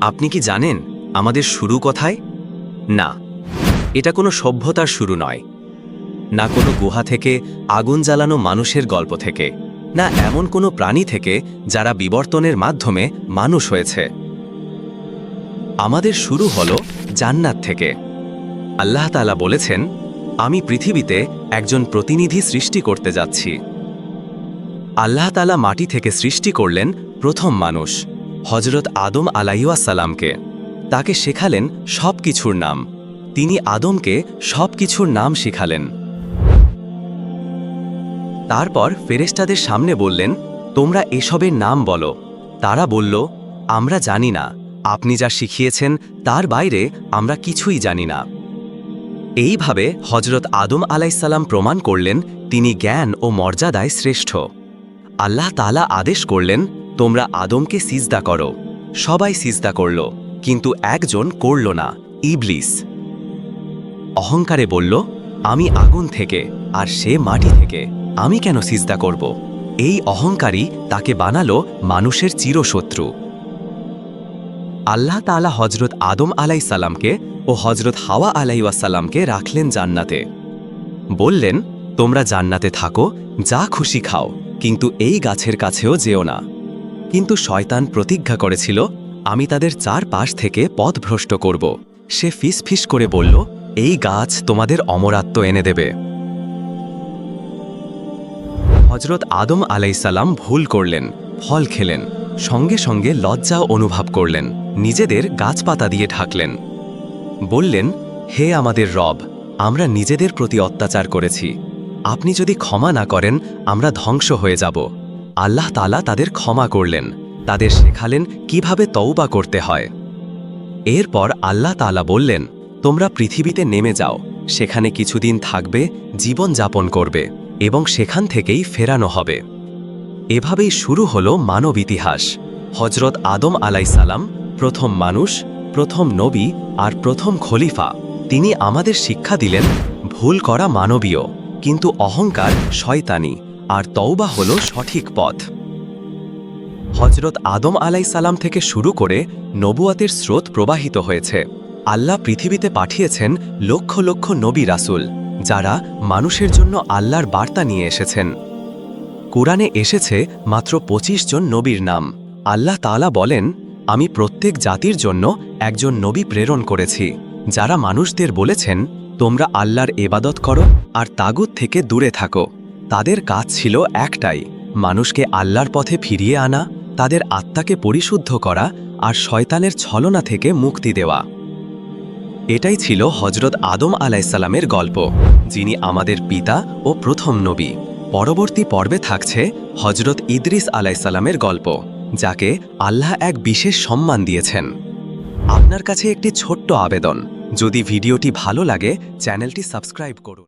আপনি কি জানেন আমাদের শুরু কথায়? না, এটা কোনো সভ্যতার শুরু নয়। না কোনো গুহা থেকে আগুন জ্বালানো মানুষের গল্প থেকে, না এমন কোনো প্রাণী থেকে যারা বিবর্তনের মাধ্যমে মানুষ হয়েছে। আমাদের শুরু হল জান্নাত থেকে। আল্লাহ তাআলা বলেছেন, আমি পৃথিবীতে একজন প্রতিনিধি সৃষ্টি করতে যাচ্ছি। আল্লাহ তাআলা মাটি থেকে সৃষ্টি করলেন প্রথম মানুষ। হজরত আদম আলাইসাল্লামকে তাকে শেখালেন সব কিছুর নাম। তিনি আদমকে সব কিছুর নাম শিখালেন। তারপর ফেরেশতাদের সামনে বললেন, তোমরা এসবের নাম বলো। তারা বলল, আমরা জানি না। আপনি যা শিখিয়েছেন তার বাইরে আমরা কিছুই জানি না। এইভাবে হজরত আদম আলাইসাল্লাম প্রমাণ করলেন, তিনি জ্ঞান ও মর্যাদায় শ্রেষ্ঠ। আল্লাহ তালা আদেশ করলেন তোমরা আদমকে সিজদা করো। সবাই সিজদা করল, কিন্তু একজন করল না, ইবলিস। অহংকারে বলল, আমি আগুন থেকে, আর সে মাটি থেকে, আমি কেন সিজদা করব? এই অহংকারী তাকে বানালো মানুষের চিরশত্রু। আল্লাহ তাআলা হজরত আদম আলাই সালামকে ও হজরত হাওয়া আলাইসাল্লামকে রাখলেন জান্নাতে। বললেন, তোমরা জান্নাতে থাকো, যা খুশি খাও, কিন্তু এই গাছের কাছেও যেও না। কিন্তু শয়তান প্রতিজ্ঞা করেছিল, আমি তাদের চার পাশ থেকে পথভ্রষ্ট করব। সে ফিস করে বলল, এই গাছ তোমাদের অমরাত্ম এনে দেবে। হজরত আদম আলাইসাল্লাম ভুল করলেন, ফল খেলেন, সঙ্গে সঙ্গে লজ্জা অনুভব করলেন, নিজেদের গাছপাতা দিয়ে ঢাকলেন। বললেন, হে আমাদের রব, আমরা নিজেদের প্রতি অত্যাচার করেছি। আপনি যদি ক্ষমা না করেন, আমরা ধ্বংস হয়ে যাব। আল্লাহ তালা তাদের ক্ষমা করলেন। তাদের শেখালেন কীভাবে তওবা করতে হয়। এরপর আল্লাহ তালা বললেন, তোমরা পৃথিবীতে নেমে যাও। সেখানে কিছুদিন থাকবে, জীবন যাপন করবে এবং সেখান থেকেই ফেরানো হবে। এভাবেই শুরু হল মানব ইতিহাস। হজরত আদম আলাইসালাম প্রথম মানুষ, প্রথম নবী আর প্রথম খলিফা, তিনি আমাদের শিক্ষা দিলেন, ভুল করা মানবীয়, কিন্তু অহংকার শয়তানি। আর তওবা হল সঠিক পথ। হজরত আদম আলাইসালাম থেকে শুরু করে নবুয়াতের স্রোত প্রবাহিত হয়েছে। আল্লাহ পৃথিবীতে পাঠিয়েছেন লক্ষ লক্ষ নবী রাসুল, যারা মানুষের জন্য আল্লাহর বার্তা নিয়ে এসেছেন। কোরআনে এসেছে মাত্র ২৫ জন নবীর নাম। আল্লাহ তাআলা বলেন, আমি প্রত্যেক জাতির জন্য একজন নবী প্রেরণ করেছি, যারা মানুষদের বলেছেন, তোমরা আল্লাহর এবাদত করো আর তাগুত থেকে দূরে থাকো। তাদের কাজ ছিল একটাই, মানুষকে আল্লাহর পথে ফিরিয়ে আনা, তাদের আত্মাকে পরিশুদ্ধ করা আর শয়তানের ছলনা থেকে মুক্তি দেওয়া। এটাই ছিল হজরত আদম আলাইসাল্লামের গল্প, যিনি আমাদের পিতা ও প্রথম নবী। পরবর্তী পর্বে থাকছে হজরত ইদ্রিস আলাইসাল্লামের গল্প, যাকে আল্লাহ এক বিশেষ সম্মান দিয়েছেন। আপনার কাছে একটি ছোট্ট আবেদন, যদি ভিডিওটি ভালো লাগে, চ্যানেলটি সাবস্ক্রাইব করুন।